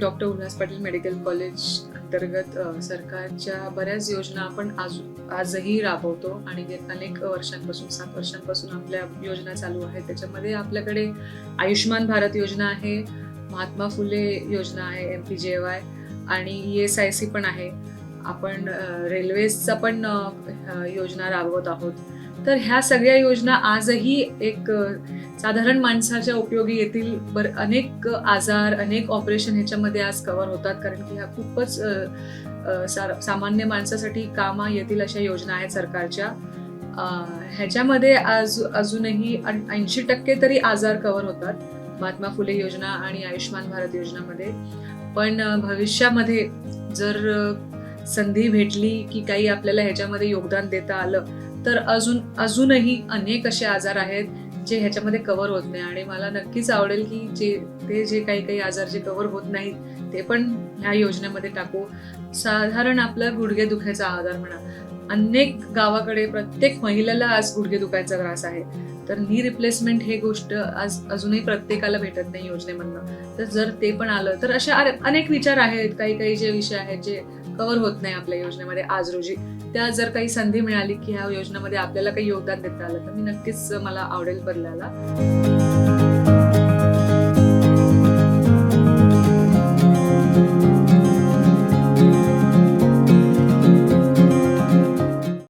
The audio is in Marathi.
Doctor Ulhas Patil medical college अंतर्गत सरकारच्या बऱ्याच योजना आपण आज आजही राबवतो आणि अनेक वर्षांपासून सात वर्षांपासून आपल्या योजना चालू आहेत. त्याच्यामध्ये आपल्याकडे आयुष्यमान भारत योजना आहे महात्मा फुले योजना आहे एम पी जे वाय आणि ई एस आय सी पण आहे. आपण रेल्वेचा रेल्वेजचा पण योजना राबवत आहोत. तर ह्या सगळ्या योजना आजही एक साधारण माणसाच्या उपयोगी येतील बर अनेक आजार अनेक ऑपरेशन ह्याच्यामध्ये आज कव्हर होतात कारण की ह्या खूपच सामान्य माणसासाठी कामा येतील अशा योजना आहेत सरकारच्या. ह्याच्यामध्ये आज अजूनही ऐंशी टक्के तरी आजार कव्हर होतात महात्मा फुले योजना आणि आयुष्यमान भारत योजनामध्ये. पण भविष्यामध्ये जर संधी भेटली की काही आपल्याला ह्याच्यामध्ये योगदान देता आलं तर अजून अजूनही अनेक असे आजार आहेत जे ह्याच्यामध्ये कव्हर होत नाही. आणि मला नक्कीच आवडेल की जे ते जे काही काही आजार जे कव्हर होत नाहीत ते पण ह्या योजनेमध्ये टाकू. साधारण आपलं गुडघे दुखायचा आजार म्हणा. अनेक गावाकडे प्रत्येक महिलेला आज गुडघे दुखायचा त्रास आहे. तर नी रिप्लेसमेंट हे गोष्ट आज अजूनही प्रत्येकाला भेटत नाही योजनेमधनं. तर जर ते पण आलं तर अशा अनेक विचार आहेत. काही काही जे विषय आहेत जे कव्हर होत नाही आपल्या योजनेमध्ये आज रोजी. त्या जर काही संधी मिळाली की ह्या योजनेमध्ये आपल्याला काही योगदान देता आलं तर मी नक्कीच मला आवडेल बदलायला.